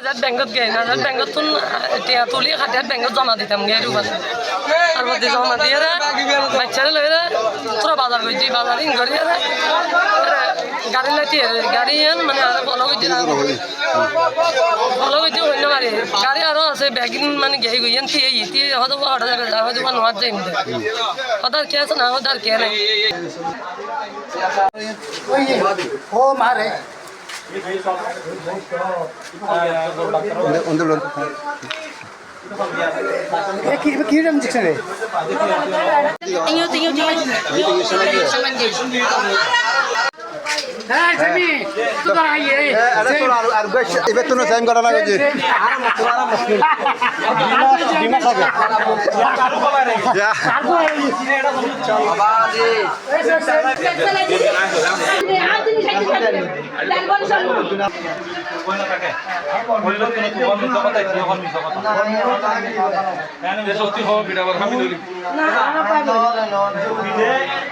নাজাত বেংকত গে নাজাত বেংকত তুন এতিয়া তুলি খাটিয়াত বেংকত জমা দিতাম গে এরকম আর মধ্যে জমা দিয়ে বাচ্চারে লই তোরা বাজার করছি বাজার করি গাড়ি লাইতে গাড়ি মানে আর ফলো করছি ফলো করছি হইল মারি গাড়ি আরও আছে ব্যাগিন মানে গেই গইয়েন থিয়ে ইতি হয়তো হঠাৎ হয়তো বা নোয়ার যাই হঠাৎ কে আছে না হঠাৎ কে নাই ও মারে এ কি কি নাম দিচ্ছে রে হ্যাঁ সেমি তো তোর আইয়ে এবার তো টাইম কাটা লাগে যে। হ্যাঁ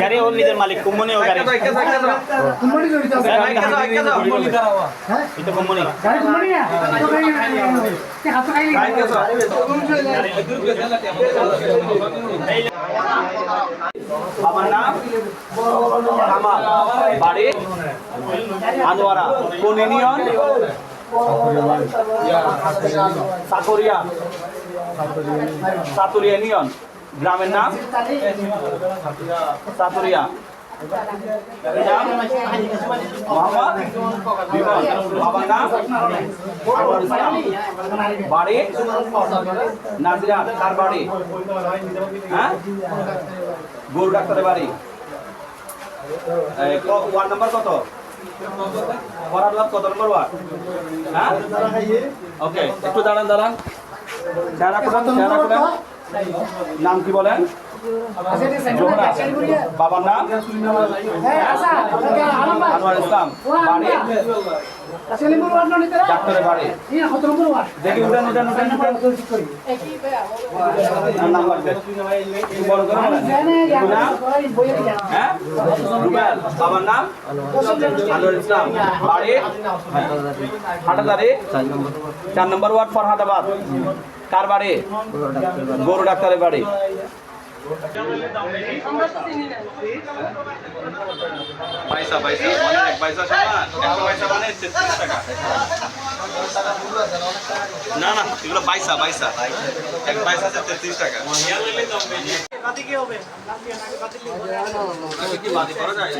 গাড়ি ওর নিজের মালিক কোম্পানি ও গাড়ি কুমড়ি বাবার নাম? আমার বাড়ি? আনোয়ারা। কোন ইউনিয়ন? সাকরিয়া সাতুরিয়া গ্রামের নাম? সাতুরিয়া। বাড়ি নাজিরা কার বাড়ি হ্যাঁ গরু ডাক্তারের বাড়ি ওয়ার্ড নাম্বার কত কত নম্বর ওয়ার্ড হ্যাঁ ওকে একটু দাঁড়ান দাঁড়ান নাম কি বলেন? বাবার নাম আনোয়ার হ্যাঁ বাবার নাম আনোয়ার ইসলাম চার নম্বর ওয়ার্ড ফরহাদাবাদ কার বাড়ি গরু ডাক্তারের বাড়ি পয়সা পয়সা মানে এক পয়সা সমান এক পয়সা মানে তেত্রিশ টাকা। না না এগুলো পয়সা পয়সা এক পয়সা আছে তেত্রিশ টাকা। কি বাদি করা যায়?